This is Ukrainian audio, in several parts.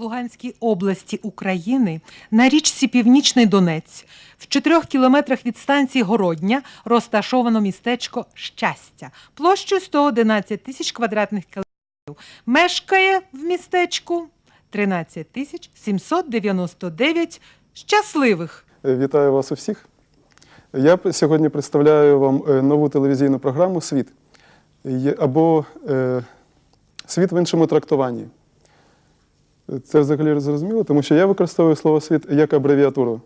Луганській області України на річці Північний Донець в чотирьох кілометрах від станції Городня розташовано містечко Щастя площею 111 тисяч квадратних кілометрів. Мешкає в містечку 13 тисяч 799 щасливих. Е, Вітаю вас усіх. Я сьогодні представляю вам е, нову телевізійну програму Світ або е, Світ в іншому трактуванні. Е, Це взагалі зрозуміло, тому що я використовую слово світ як абревіатуру.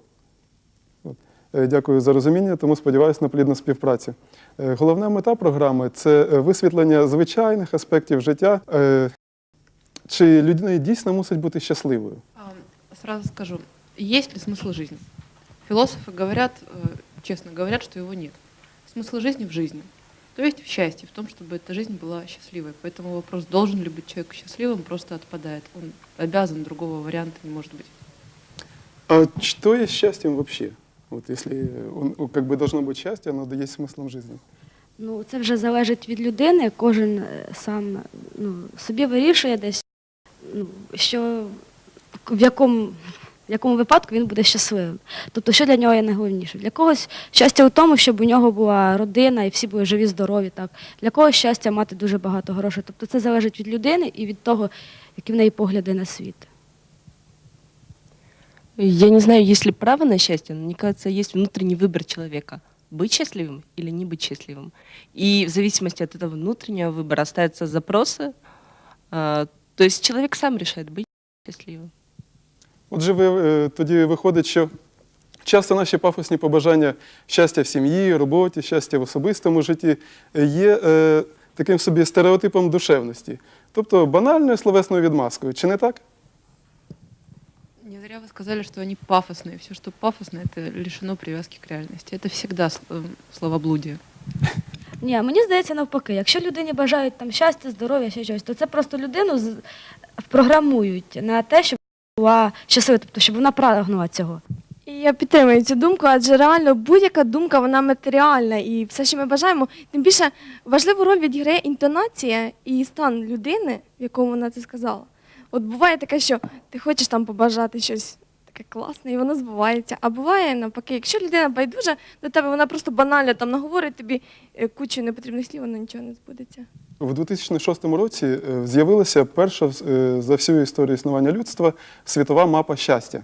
От. Е, Дякую за розуміння, тому сподіваюся на плідну співпрацю. Е, Головна мета програми це е, висвітлення звичайних аспектів життя. Е, Чи людина дійсно мусить бути щасливою? А, Сразу скажу, есть ли смысл жизни? Философы говорят, э, честно говорят, что его нет. Смысл жизни в жизни. То есть в счастье, в том, чтобы эта жизнь была счастливой. Поэтому вопрос, должен ли быть человек счастливым, просто отпадает. Он обязан, другого варианта не может быть. А что есть счастьем вообще? Вот если он, ну, как бы должно быть счастье, оно да есть смыслом жизни. Ну, це вже залежить від людини. Кожен е, сам ну, собі вирішує десь, ну, що в якому, в якому випадку він буде щасливим. Тобто, що для нього є найголовніше? Для когось щастя у тому, щоб у нього була родина і всі були живі, здорові. Так. Для когось щастя мати дуже багато грошей. Тобто це залежить від людини і від того, які в неї погляди на світ. Я не знаю, есть ли право на счастье, но мне кажется, есть внутренний выбор человека быть счастливым или не быть счастливым. И в зависимости от этого внутреннего выбора остаются запросы. А, То есть человек сам решает быть счастливым. Отже, ви, е, тоді виходить, що часто наші пафосні побажання щастя в сім'ї, роботі, щастя в особистому житті е, є е, таким собі стереотипом душевності, тобто банальною словесною відмазкою. Чи не так? Не зря вы сказали, что они пафосные. Все, что пафосно, это лишено привязки к реальности. Это всегда сл- э, словоблудие. Ні, мені здається навпаки, якщо людині бажають там щастя, здоров'я, ще щось, то це просто людину з- впрограмують на те, щоб була щаслива, тобто щоб вона прагнула цього. І я підтримую цю думку, адже реально будь-яка думка вона матеріальна, і все, що ми бажаємо, тим більше важливу роль відіграє інтонація і стан людини, в якому вона це сказала. От буває таке, що ти хочеш там побажати щось таке класне, і воно збувається. А буває навпаки, якщо людина байдужа до тебе, вона просто банально там наговорить тобі е, кучу непотрібних слів, воно нічого не збудеться. В 2006 році е, з'явилася перша е, за всю історію існування людства світова мапа щастя.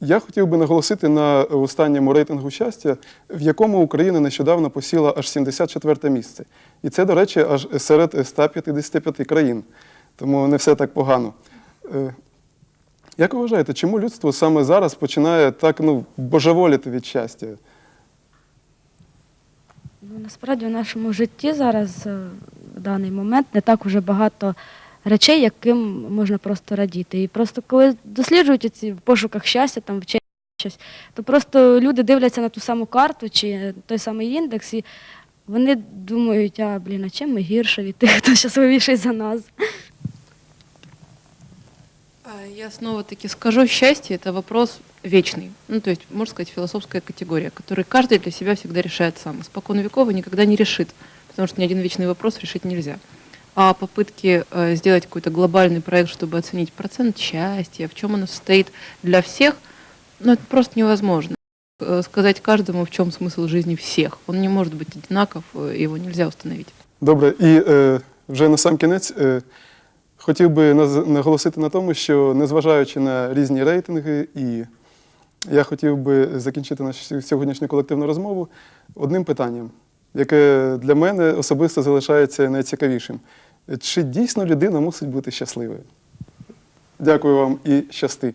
Я хотів би наголосити на останньому рейтингу щастя, в якому Україна нещодавно посіла аж 74 місце. І це, до речі, аж серед 155 країн. Тому не все так погано. Як ви вважаєте, чому людство саме зараз починає так ну, божеволіти від щастя? Ну, насправді в нашому житті зараз е, в даний момент не так уже багато речей, яким можна просто радіти. І просто коли досліджують ці в пошуках щастя, там щось, то просто люди дивляться на ту саму карту чи той самий індекс, і вони думають, а блін, а чим ми гірше від тих, хто щасливіший за нас. А Я снова-таки скажу, счастье – это вопрос вечный. Ну, то есть, можно сказать, философская категория, который каждый для себя всегда решает сам. Испокон веков и никогда не решит, потому что ни один вечный вопрос решить нельзя. А попытки э, сделать какой-то глобальный проект, чтобы оценить процент счастья, в чем оно состоит для всех, ну, это просто невозможно. Э, Сказать каждому, в чем смысл жизни всех. Он не может быть одинаков, э, его нельзя установить. Добре, і е, вже на сам кінець е, хотів би наголосити на тому, що незважаючи на різні рейтинги, і я хотів би закінчити нашу сьогоднішню колективну розмову одним питанням, яке для мене особисто залишається найцікавішим. Чи дійсно людина мусить бути щасливою? Дякую вам і щасти.